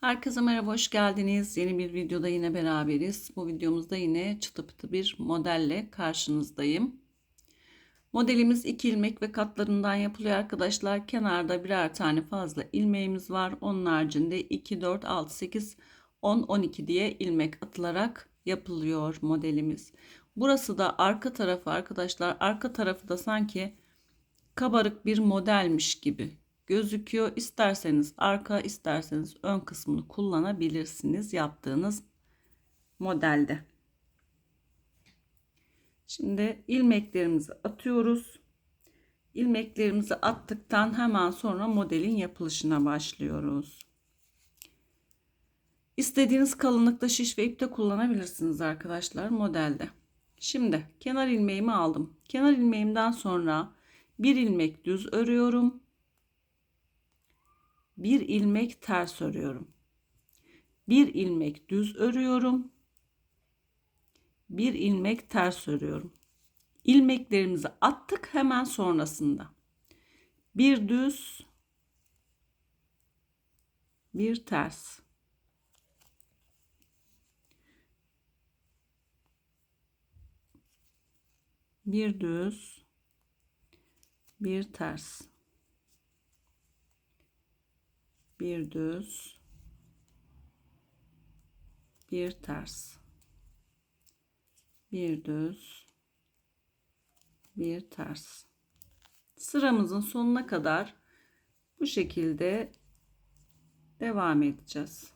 Herkese merhaba, hoş geldiniz. Yeni bir videoda yine beraberiz. Bu videomuzda yine çıtı pıtı bir modelle karşınızdayım. Modelimiz iki ilmek ve katlarından yapılıyor arkadaşlar. Kenarda birer tane fazla ilmeğimiz var. Onun haricinde 2, 4, 6, 8, 10, 12 diye ilmek atılarak yapılıyor modelimiz. Burası da arka tarafı arkadaşlar. Arka tarafı da sanki kabarık bir modelmiş gibi gözüküyor. İsterseniz arka isterseniz ön kısmını kullanabilirsiniz yaptığınız modelde. Şimdi ilmeklerimizi atıyoruz. İlmeklerimizi attıktan hemen sonra modelin yapılışına başlıyoruz. İstediğiniz kalınlıkta şiş ve ipte kullanabilirsiniz arkadaşlar modelde. Şimdi kenar ilmeğimi aldım. Kenar ilmeğimden sonra bir ilmek düz örüyorum bir ilmek ters örüyorum. Bir ilmek düz örüyorum. Bir ilmek ters örüyorum. İlmeklerimizi attık hemen sonrasında. Bir düz, bir ters. Bir düz, bir ters. Bir düz. Bir ters. Bir düz. Bir ters. Sıramızın sonuna kadar bu şekilde devam edeceğiz.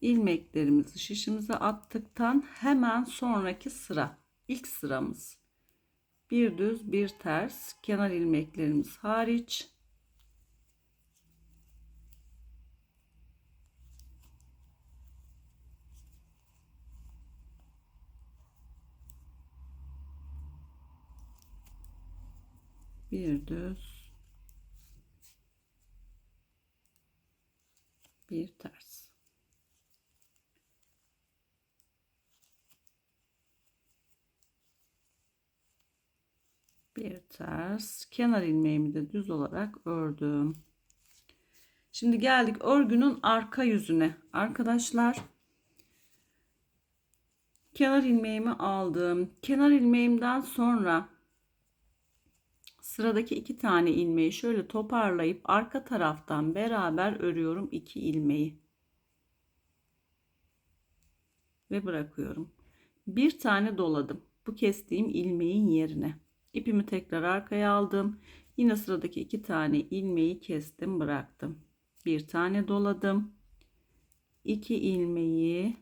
İlmeklerimizi şişimize attıktan hemen sonraki sıra ilk sıramız bir düz bir ters kenar ilmeklerimiz hariç. Bir düz bir ters bir ters. Kenar ilmeğimi de düz olarak ördüm. Şimdi geldik örgünün arka yüzüne. Arkadaşlar kenar ilmeğimi aldım. Kenar ilmeğimden sonra sıradaki iki tane ilmeği şöyle toparlayıp arka taraftan beraber örüyorum iki ilmeği. Ve bırakıyorum. Bir tane doladım. Bu kestiğim ilmeğin yerine İpimi tekrar arkaya aldım. Yine sıradaki iki tane ilmeği kestim bıraktım. Bir tane doladım. İki ilmeği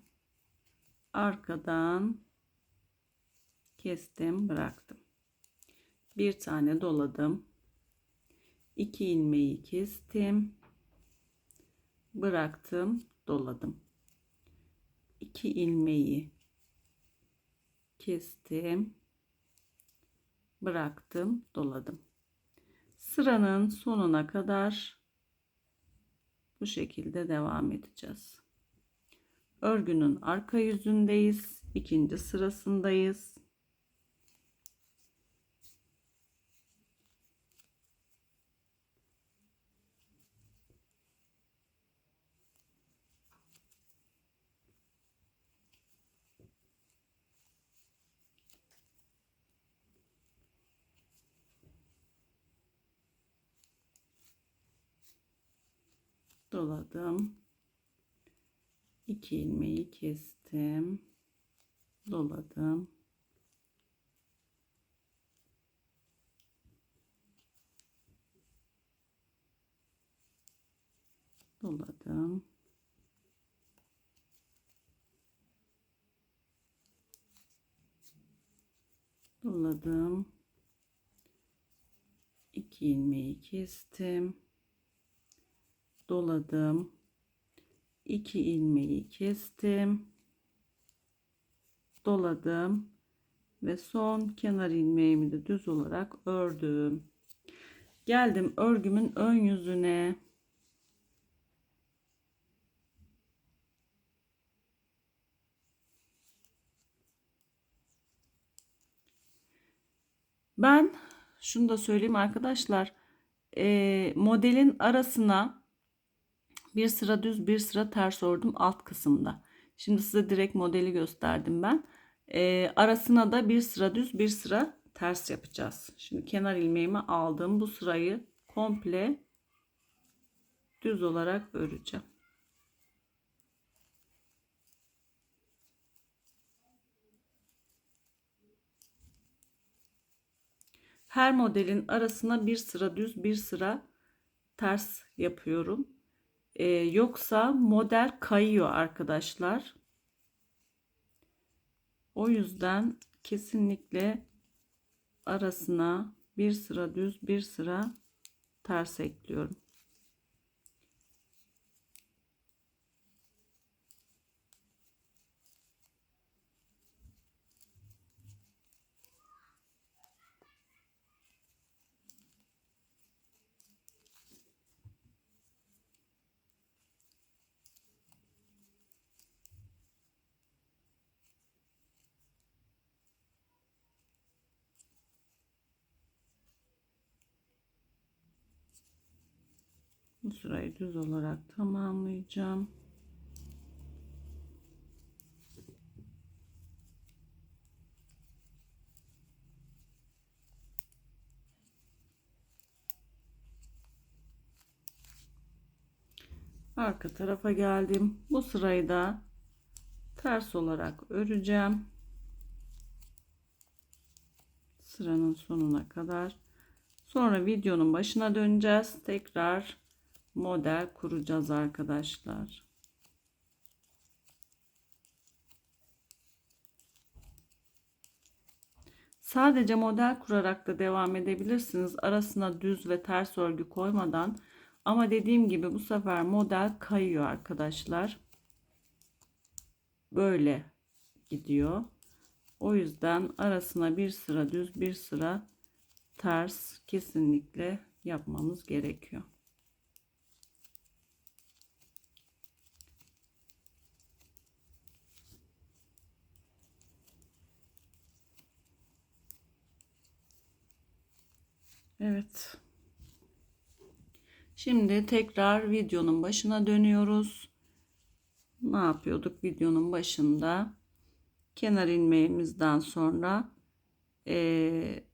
arkadan kestim bıraktım. Bir tane doladım. İki ilmeği kestim. Bıraktım, doladım. İki ilmeği kestim bıraktım doladım. Sıranın sonuna kadar bu şekilde devam edeceğiz. Örgünün arka yüzündeyiz ikinci sırasındayız doladım. 2 ilmeği kestim. Doladım. Doladım. Doladım. 2 ilmeği kestim doladım. 2 ilmeği kestim. Doladım ve son kenar ilmeğimi de düz olarak ördüm. Geldim örgümün ön yüzüne. Ben şunu da söyleyeyim arkadaşlar. Ee, modelin arasına bir sıra düz bir sıra ters ördüm alt kısımda. Şimdi size direkt modeli gösterdim ben. Ee, arasına da bir sıra düz bir sıra ters yapacağız. Şimdi kenar ilmeğimi aldım. Bu sırayı komple düz olarak öreceğim. Her modelin arasına bir sıra düz bir sıra ters yapıyorum. Ee, yoksa model kayıyor arkadaşlar. O yüzden kesinlikle arasına bir sıra düz bir sıra ters ekliyorum. Bu sırayı düz olarak tamamlayacağım. Arka tarafa geldim. Bu sırayı da ters olarak öreceğim. Sıranın sonuna kadar. Sonra videonun başına döneceğiz. Tekrar model kuracağız arkadaşlar. Sadece model kurarak da devam edebilirsiniz. Arasına düz ve ters örgü koymadan. Ama dediğim gibi bu sefer model kayıyor arkadaşlar. Böyle gidiyor. O yüzden arasına bir sıra düz bir sıra ters kesinlikle yapmamız gerekiyor. Evet. Şimdi tekrar videonun başına dönüyoruz. Ne yapıyorduk videonun başında? Kenar ilmeğimizden sonra e,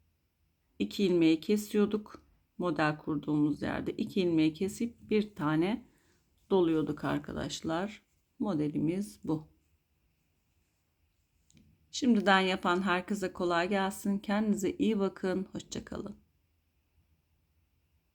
iki ilmeği kesiyorduk. Model kurduğumuz yerde iki ilmeği kesip bir tane doluyorduk arkadaşlar. Modelimiz bu. Şimdiden yapan herkese kolay gelsin. Kendinize iyi bakın. Hoşçakalın.